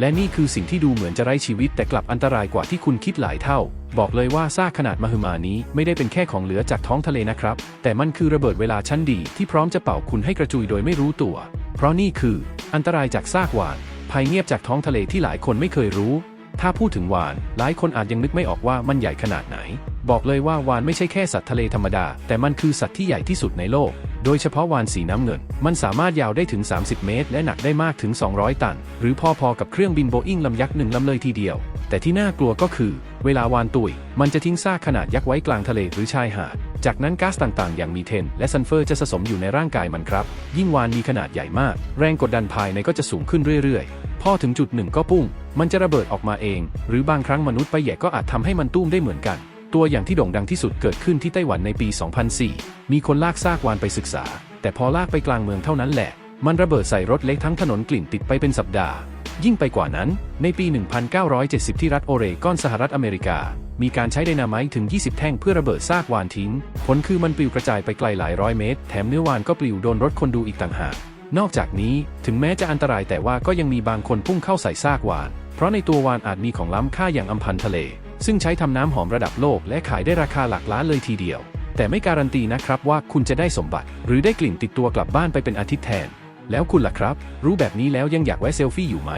และนี่คือสิ่งที่ดูเหมือนจะไร้ชีวิตแต่กลับอันตรายกว่าที่คุณคิดหลายเท่า บอกเลยว่าซากขนาดมหึมานี้ไม่ได้เป็นแค่ของเหลือจากท้องทะเลนะครับ แต่มันคือระเบิดเวลาชั้นดีที่พร้อมจะเป่าคุณให้กระจุยโดยไม่รู้ตัว เพราะนี่คือ อันตรายจากซากวานภัยเงียบจากท้องทะเลที่หลายคนไม่เคยรู้ ถ้าพูดถึงวาน หลายคนอาจยังนึกไม่ออกว่ามันใหญ่ขนาดไหน บอกเลยว่าวานไม่ใช่แค่สัตว์ทะเลธรรมดา แต่มันคือสัตว์ที่ใหญ่ที่สุดในโลก โดยเฉพาะวานสีน้ำเงิน มันสามารถยาวได้ถึง 30 เมตร และหนักได้มากถึง 200 ตัน หรือพอๆกับเครื่องบินโบอิงลำยักษ์หนึ่งลำเลยทีเดียว แต่ที่น่ากลัวก็คือ เวลาวานตุย มันจะทิ้งซากขนาดยักษ์ไว้กลางทะเลหรือชายหาด จากนั้นก๊าซต่างๆ อย่างมีเทน และซัลเฟอร์จะผสมอยู่ในร่างกายมันครับ ยิ่งวานมีขนาดใหญ่มาก แรงกดดันภายในก็จะสูงขึ้นเรื่อยๆ พอถึงจุดหนึ่งก็ปุ้ง มันจะระเบิดออกมาเอง หรือบางครั้งมนุษย์ไปแหย่ก็อาจทำให้มันตุ้มได้เหมือนกัน ตัวอย่างที่โด่งดังที่สุดเกิดขึ้นที่ไต้หวันในปี 2004 มีคนลากซากวานไปศึกษา แต่พอลากไปกลางเมืองเท่านั้นแหละ มันระเบิดใส่รถเล็กทั้งถนนกลิ่นติดไปเป็นสัปดาห์ ยิ่งไปกว่านั้น ในปี 1970 ที่รัฐโอเรกอนสหรัฐอเมริกา มีการใช้ไดนาไมต์ถึง 20 แท่งเพื่อระเบิดซากวานทิ้ง ผลคือมันปลิวกระจายไปไกลหลายร้อยเมตร แถมเนื้อวานก็ปลิวโดนรถคนดูอีกต่างหากนอกจากนี้ถึงแม้จะอันตรายแต่ว่าก็ยังมีบางคนพุ่งเข้าใส่ซากวาน เพราะในตัววานอาจมีของล้ำค่าอย่างอัมพันทะเล ซึ่งใช้ทำน้ำหอมระดับโลกและขายได้ราคาหลักล้านเลยทีเดียว แต่ไม่การันตีนะครับว่าคุณจะได้สมบัติ หรือได้กลิ่นติดตัวกลับบ้านไปเป็นอาทิตย์แทน แล้วคุณล่ะครับ รู้แบบนี้แล้วยังอยากแวะเซลฟี่อยู่ไหม